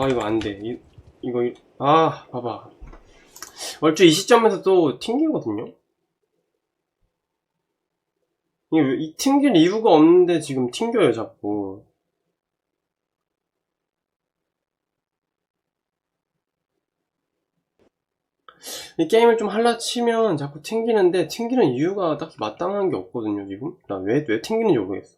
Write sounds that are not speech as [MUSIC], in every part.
아 이거 안돼. 이, 이거 이- 아 봐봐. 얼추 이 시점에서 또 튕기거든요? 이게 왜, 이 튕길 이유가 없는데 지금 튕겨요 자꾸. 이 게임을 좀 할라 치면 자꾸 튕기는데 튕기는 이유가 딱히 마땅한 게 없거든요 지금? 나 왜 왜 튕기는지 모르겠어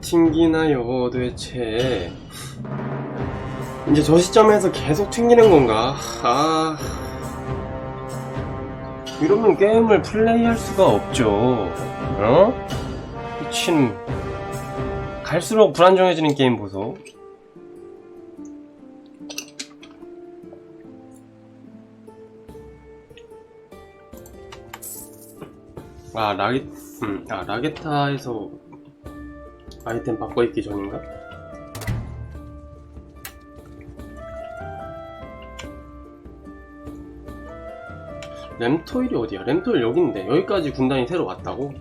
튕기나 요 도대체 이제 저 시점에서 계속 튕기는 건가? 아. 이러면 게임을 플레이할 수가 없죠. 어? 미친. 갈수록 불안정해지는 게임 보소. 아 라게 음, 아 라게타에서 아이템 바꿔 입기 전인가? 램토일이 어디야? 램토일 여긴데 여기까지 군단이 새로 왔다고?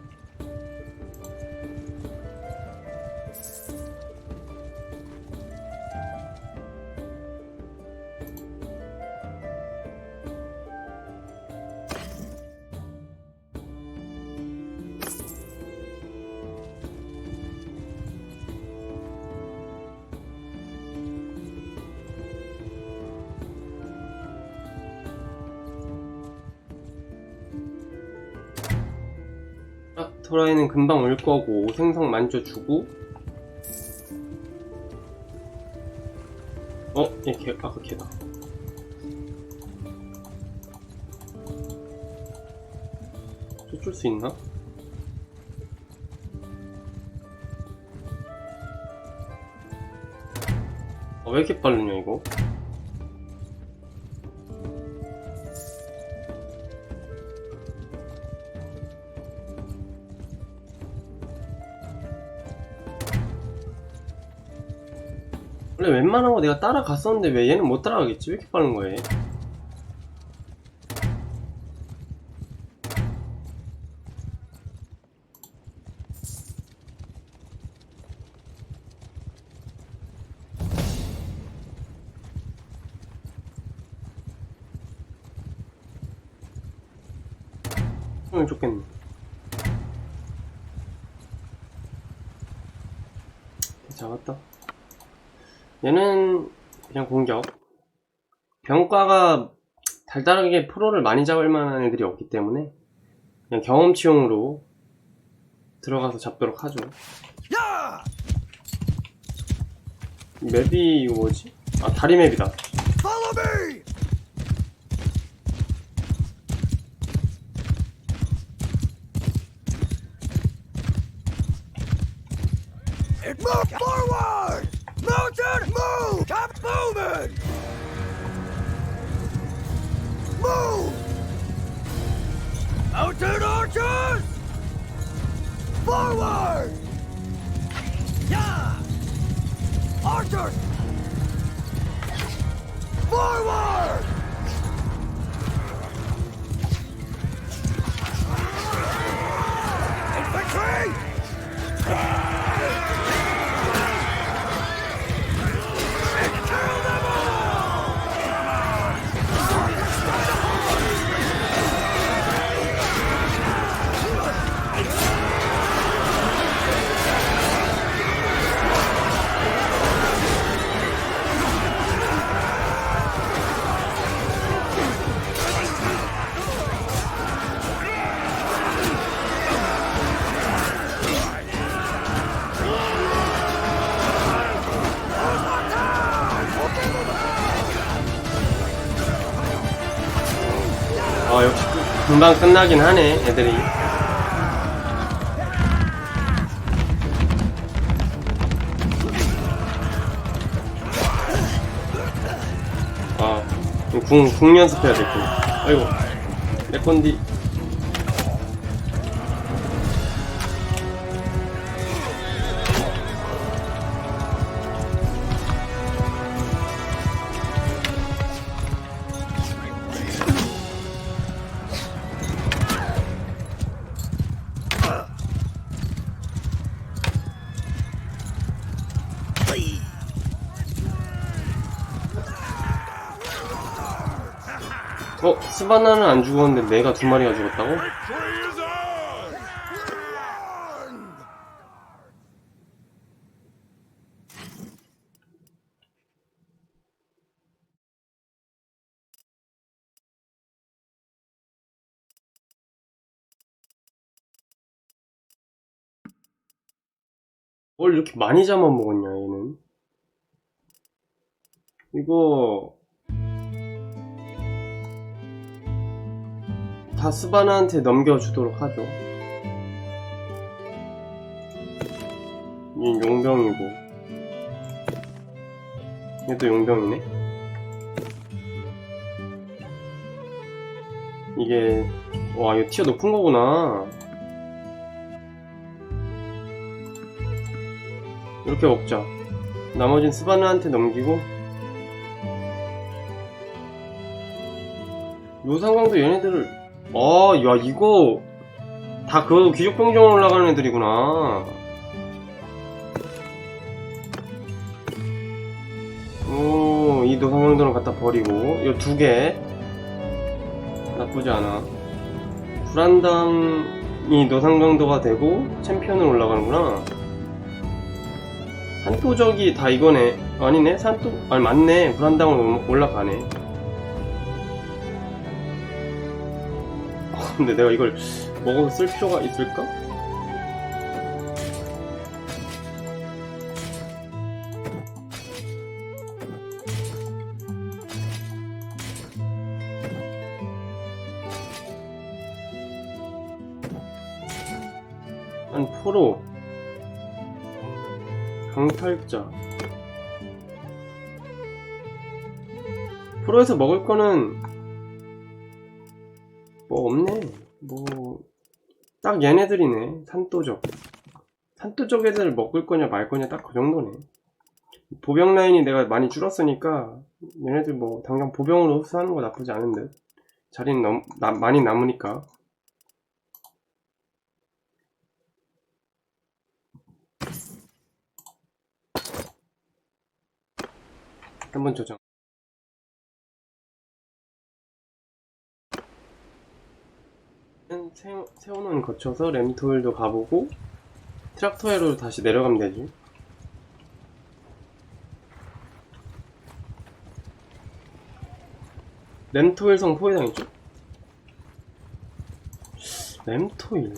토라이는 금방 올 거고 생성 만져주고 어? 얘 걔, 아까 걔다 쫓을 수 있나? 아, 왜 이렇게 빠르냐 이거? 웬만한 거 내가 따라갔었는데 왜 얘는 못 따라가겠지? 왜 이렇게 빠른? 응 좋겠네 잡았다 얘는 그냥 공격. 병과가 달달하게 프로를 많이 잡을 만한 애들이 없기 때문에 그냥 경험치용으로 들어가서 잡도록 하죠. 이 맵이 이거 뭐지? 아 다리 맵이다. Move! Mountain archers! Forward! Yeah! Archers! Forward! 금방 끝나긴 하네 애들이. 아궁궁 연습해야 될거 아이고 레콘디. 어, 스바나는 안 죽었는데 내가 두 마리가 죽었다고? 뭘 이렇게 많이 잡아먹었냐, 얘는. 이거, 다 스바나한테 넘겨주도록 하죠. 얘 용병이고. 얘도 용병이네? 이게, 와, 이거 티어 높은 거구나. 이렇게 먹자. 나머진 스바나한테 넘기고 요상광도 얘네들을 아, 야 이거 다 그 귀족병정 올라가는 애들이구나. 오, 이 노상광도는 갖다 버리고 이 두 개 나쁘지 않아. 불안당이 노상광도가 되고 챔피언을 올라가는구나. 산토적이 다 이거네. 아니네? 산토, 아니, 맞네. 불안당으로 올라가네. 어, 근데 내가 이걸 먹어서 쓸 필요가 있을까? 한 포로 강탈자 프로에서 먹을 거는 뭐 없네. 뭐 딱 얘네들이네. 산도적. 산도적 애들 먹을 거냐 말 거냐 딱 그 정도네. 보병 라인이 내가 많이 줄었으니까 얘네들 뭐 당장 보병으로 흡수하는 거 나쁘지 않은 듯. 자리는 너무 나- 많이 남으니까. 한번 조정 세워, 세워놓은 거쳐서 램토일도 가보고 트락터에로 다시 내려가면 되지 램토일성 포위당했죠? 램토일?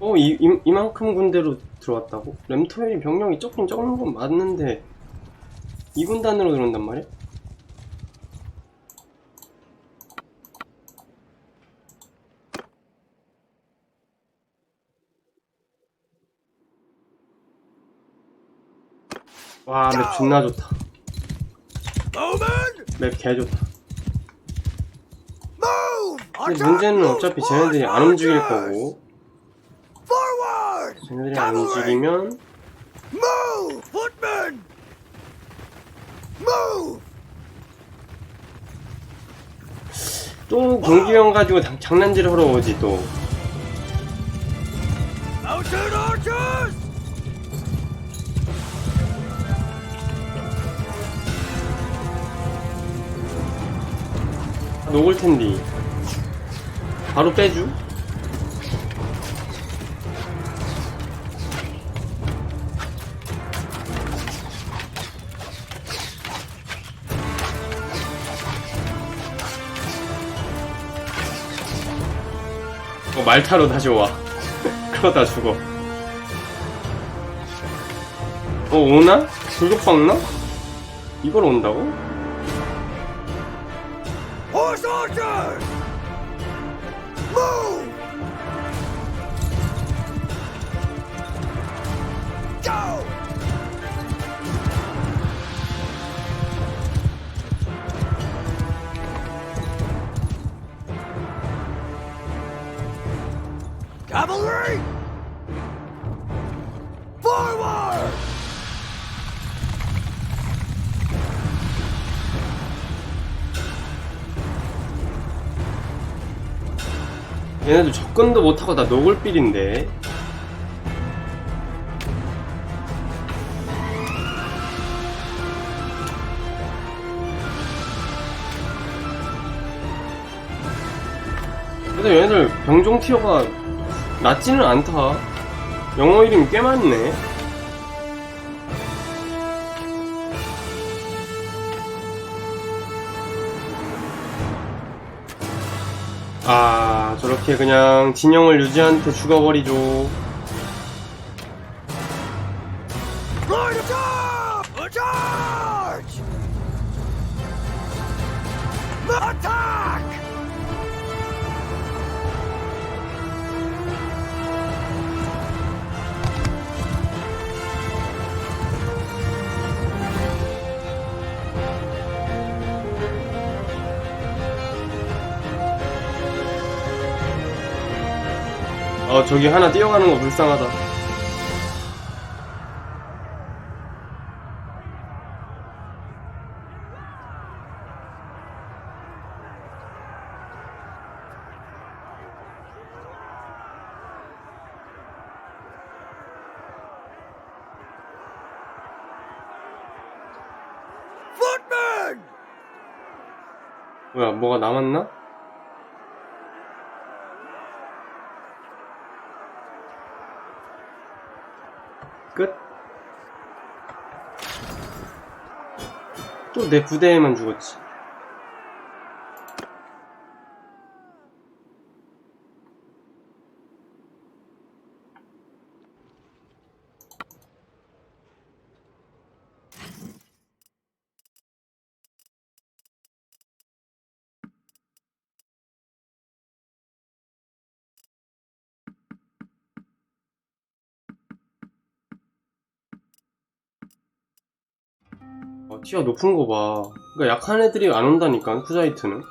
어, 이, 이, 이 만큼 군대로 들어왔다고? 램토일이 병력이 적긴 적는 건 맞는데 이 군단으로 들어온단 말이야? 와, 맵 존나 좋다. 맵 개 좋다. 근데 문제는 어차피 쟤네들이 안 움직일 거고! 쟤네들이 안 움직이면 Move! Footmen! Move! 또 경기형 가지고 장- 장난질을 하러 오지 또 Mounted archers! 녹을 텐디 바로 빼주 말타로 다시 와 그러다 죽어. 어, 오나? 불독박나? 이걸 온다고? Horse! 얘네들 접근도 못하고 다 노골필인데. 그래도 얘네들 병종 티어가 낮지는 않다. 영어 이름이 꽤 많네. 아, 저렇게 그냥 진영을 유지한테 죽어버리죠. 저기 하나 뛰어가는 거 불쌍하다. 뭐야, 뭐가 남았나? 끝? 또 내 부대에만 죽었지. 어, 티어 높은 거 봐. 그러니까 약한 애들이 안 온다니까, 쿠자이트는.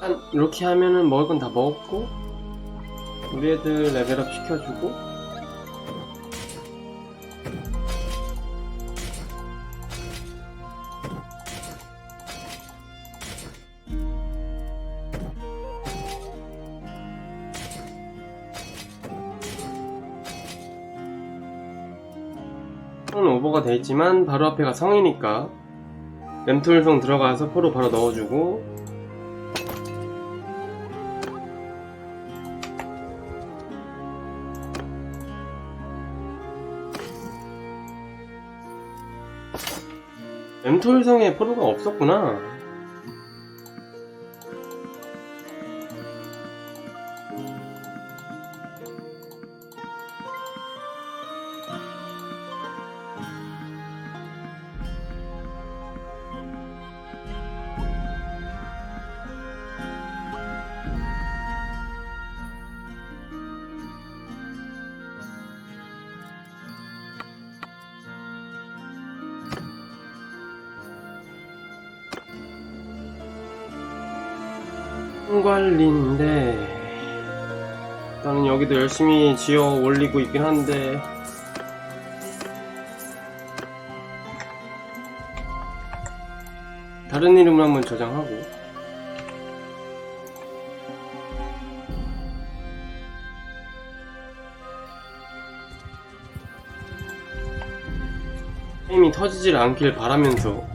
일단 이렇게 하면은 먹을 건 다 먹었고, 우리 애들 레벨업 시켜주고, 손 오버가 돼 있지만 바로 앞에가 성이니까 램톨성 들어가서 포로 바로 넣어주고 램톨성에 포로가 없었구나 관리인데 나는 여기도 열심히 지어 올리고 있긴 한데. 다른 이름을 한번 저장하고. 게임이 터지질 않길 바라면서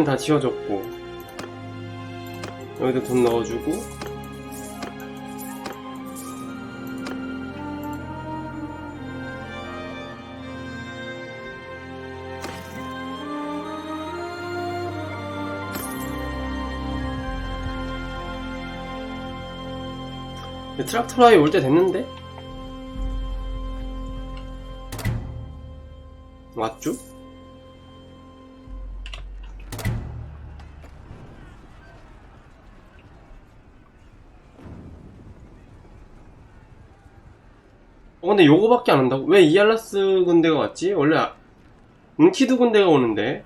위에는 다 지워졌고 여기도 돈 넣어주고 트락터라이 올 때 됐는데? 왔죠? 근데 요거밖에 안 한다고? 왜 이알라스 군대가 왔지? 원래 아- 은키드 군대가 오는데?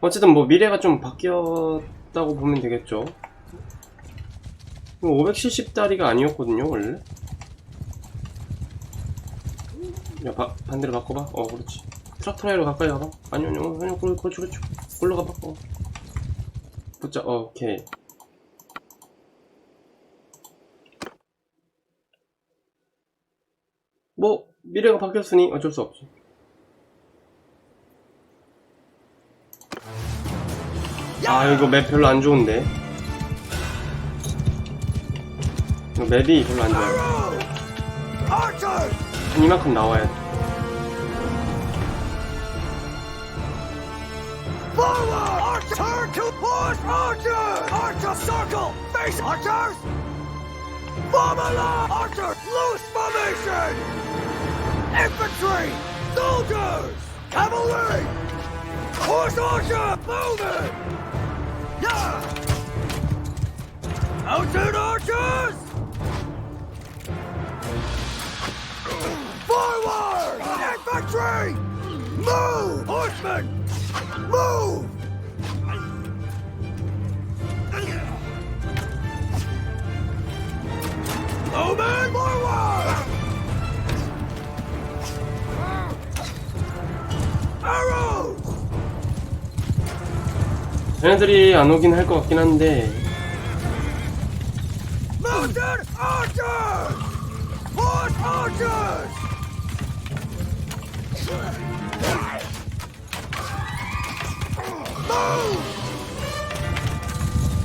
어쨌든 뭐 미래가 좀 바뀌었다고 보면 되겠죠. 570다리가 아니었거든요, 원래. 야, 바- 반대로 바꿔봐. 어, 그렇지. 트라크라이로 가까이 가봐. 아니요, 아니요, 아니요, 그렇지, 그렇지. 골로 가봐. 어. 붙자, 어, 오케이. 뭐, 미래가 바뀌었으니 어쩔 수 없지. 아, 이거 맵 별로 안 좋은데. 이거 맵이 별로 안! Archers! 한 이만큼 나와야 돼. Face archers! Form along! Archers! Loose formation! Infantry! Soldiers! Cavalry! Horse archer! Moving! Yeah! Mounted archers! Forward! Infantry! Move! Horsemen! Move! Moving forward! 쟤네들이 안 오긴 할 것 같긴 한데!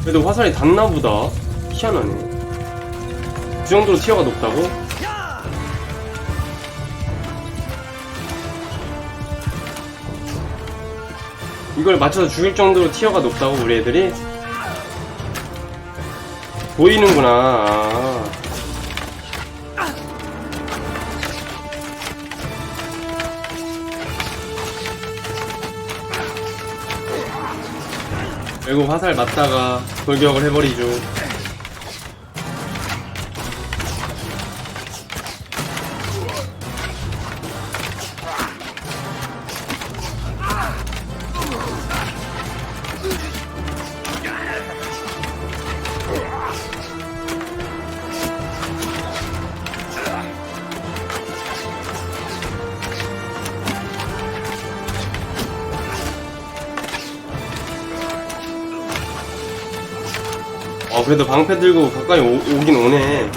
그래도 화살이 닿나 보다. 희한하네. 그 정도로 티어가 높다고? 이걸 맞춰서 죽일 정도로 티어가 높다고, 우리 애들이? 보이는구나. 아. 결국 화살 맞다가 돌격을 해버리죠. 그래도 방패 들고 가까이 오, 오긴 오네.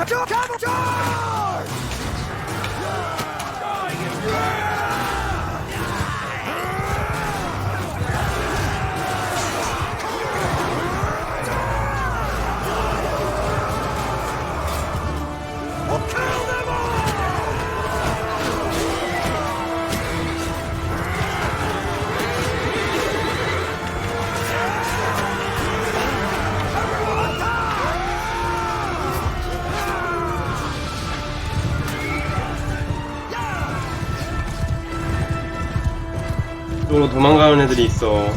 도로 도망가는 애들이 있어.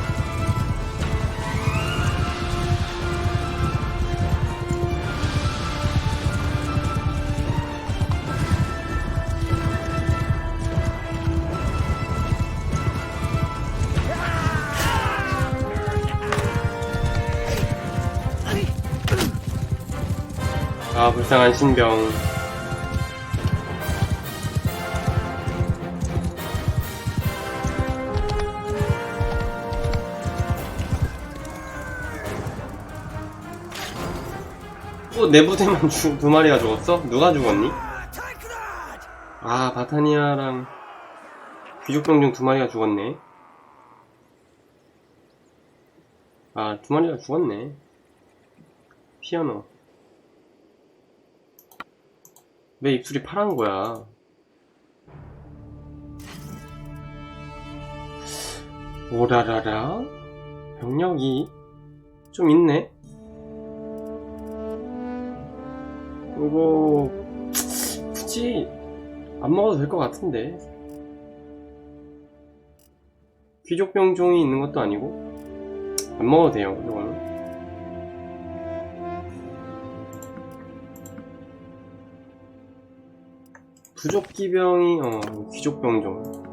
아, 불쌍한 신병. 내 부대만 죽- 두 마리가 죽었어? 누가 죽었니? 아 바타니아랑 귀족병 중두 마리가 죽었네. 아 두 마리가 죽었네. 피아노. 왜 입술이 파란 거야. 오라라라. 병력이 좀 있네 이거 굳이 안 먹어도 될 것 같은데. 귀족 병종이 있는 것도 아니고 안 먹어도 돼요 이거는. 부족 기병이 어 귀족 병종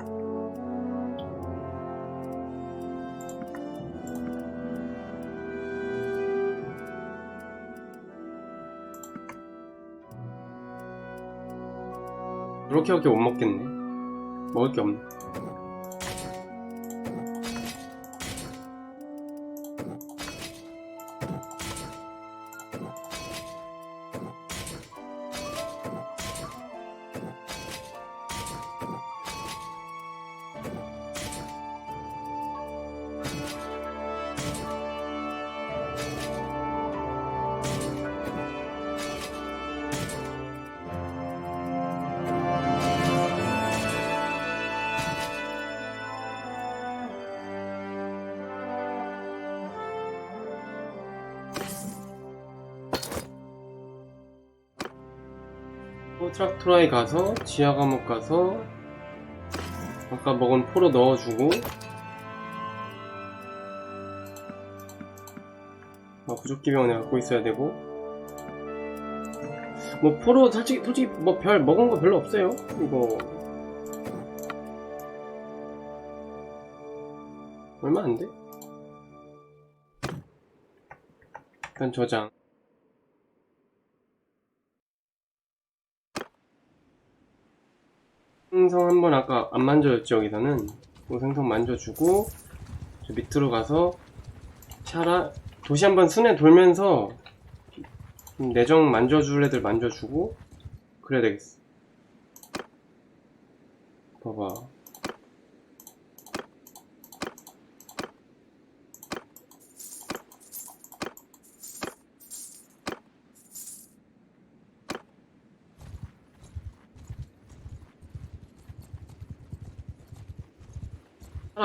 그렇게밖에 못 먹겠네. 먹을 게 없네 또 트락토라에 가서 지하 감옥 가서 아까 먹은 포로 넣어주고. 아, 부족기병 내가 갖고 있어야 되고. 뭐 포로 솔직히 솔직히 뭐 별 먹은 거 별로 없어요 이거. 얼마 안 돼? 일단 저장 생성 한번 아까 안 만져줬죠 여기서는? 그 생성 만져주고 저 밑으로 가서 샤라 도시 한번 순회 돌면서 좀 내정 만져줄 애들 만져주고 그래야 되겠어. 봐봐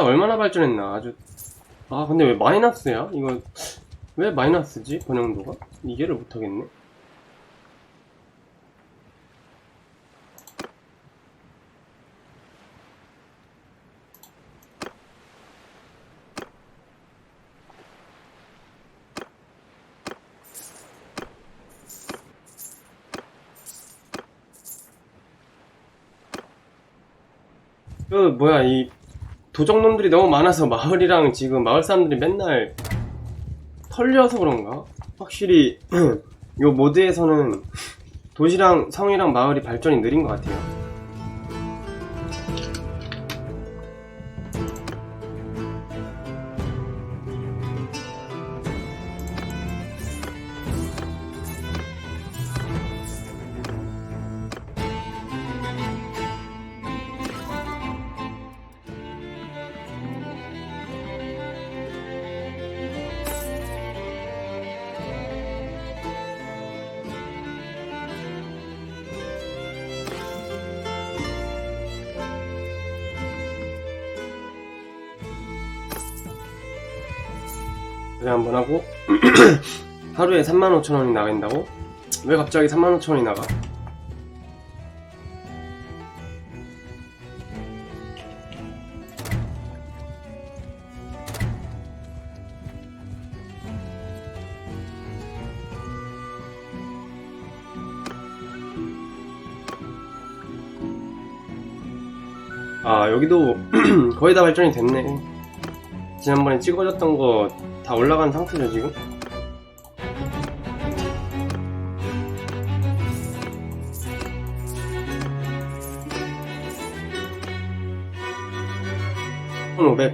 얼마나 발전했나? 아주. 아 근데 왜 마이너스야? 이거 왜 마이너스지? 번영도가? 이해를 못하겠네. 그 뭐야 이 도적놈들이 너무 많아서 마을이랑 지금 마을 사람들이 맨날 털려서 그런가? 확실히 [CLEARS THROAT] 요 모드에서는 도시랑 성이랑 마을이 발전이 느린 것 같아요. 그래 한번 하고 [CLEARS THROAT] 하루에 35,000원이 나간다고? 왜 갑자기 35,000원이 나가? 아 여기도 [CLEARS THROAT] 거의 다 발전이 됐네 지난번에 찍어줬던 거 다 올라간 상태죠 지금? 1500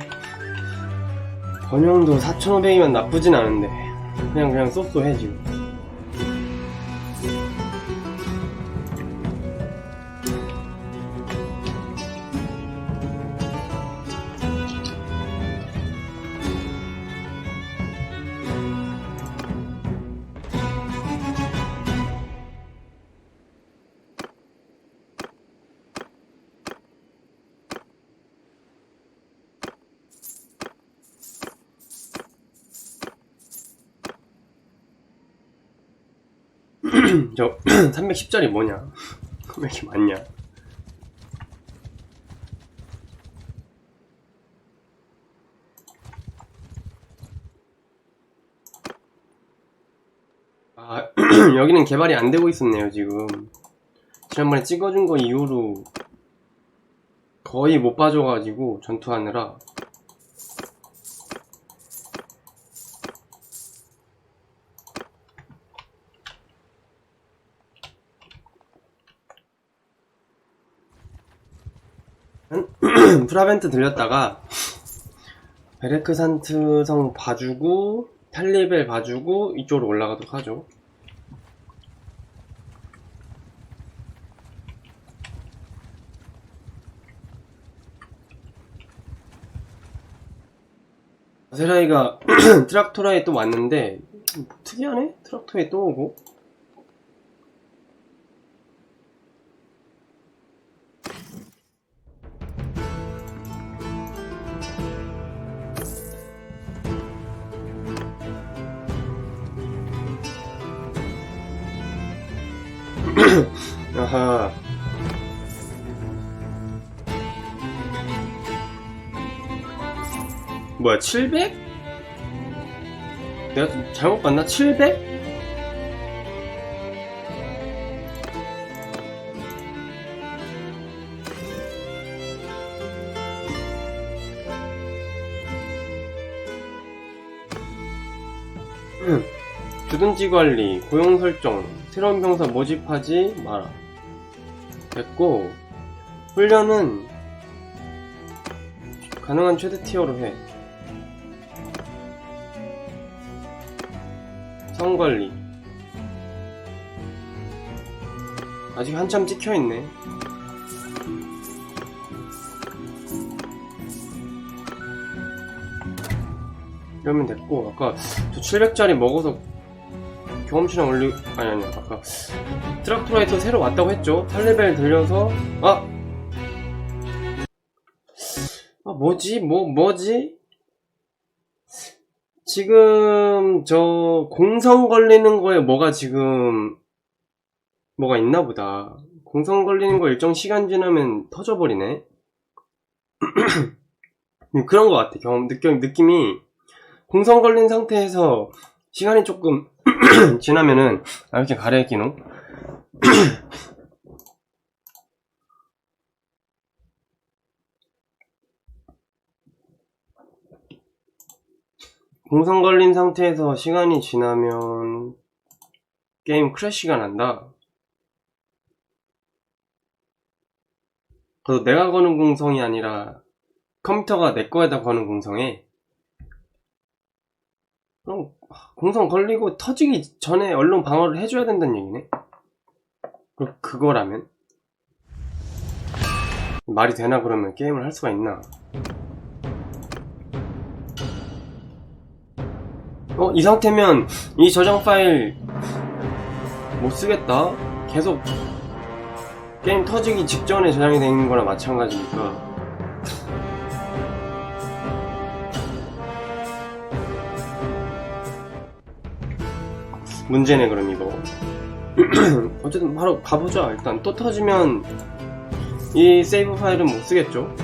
번영도 4,500이면 나쁘진 않은데. 그냥 그냥 쏘쏘해 지금. 저 [CLEARS THROAT] 310짜리 뭐냐? 왜 이렇게 많냐? 아 [CLEARS THROAT] 여기는 개발이 안 되고 있었네요 지금. 지난번에 찍어준 거 이후로 거의 못 빠져가지고 전투하느라 프라벤트 들렸다가 베레크산트 성 봐주고 탈리벨 봐주고 이쪽으로 올라가도록 하죠 세라이가 [CLEARS THROAT] 트락토라에 또 왔는데 특이하네? 트락토에 또 오고 뭐야 700? 내가 좀 잘못 봤나? 700? 음, 주둔지 관리, 고용 설정, 새로운 병사 모집하지 마라. 됐고, 훈련은 가능한 최대 티어로 해. 성관리. 아직 한참 찍혀있네. 이러면 됐고, 아까 저 700짜리 먹어서 경험치랑 올리, 아니, 아니, 아까 트락토라이터 새로 왔다고 했죠? 8레벨 들려서, 아! 아, 뭐지? 뭐, 뭐지? 지금, 저, 공성 걸리는 거에 뭐가 지금, 뭐가 있나 보다. 공성 걸리는 거 일정 시간 지나면 터져버리네? [CLEARS THROAT] 그런 것 같아, 경험, 느낌, 느낌이. 공성 걸린 상태에서 시간이 조금 [CLEARS THROAT] 지나면은, 아, 이렇게 가래, 기노? [CLEARS THROAT] 공성 걸린 상태에서 시간이 지나면 게임 크래쉬가 난다. 그래도 내가 거는 공성이 아니라 컴퓨터가 내 거에다 거는 공성에 그럼 공성 걸리고 터지기 전에 얼른 방어를 해줘야 된다는 얘기네. 그 그거라면 말이 되나 그러면 게임을 할 수가 있나? 어, 이 상태면 이 저장 파일 못 쓰겠다. 계속 게임 터지기 직전에 저장이 되어 있는 거나 마찬가지니까. 문제네, 그럼 이거. [CLEARS THROAT] 어쨌든 바로 가보자. 일단 또 터지면 이 세이브 파일은 못 쓰겠죠.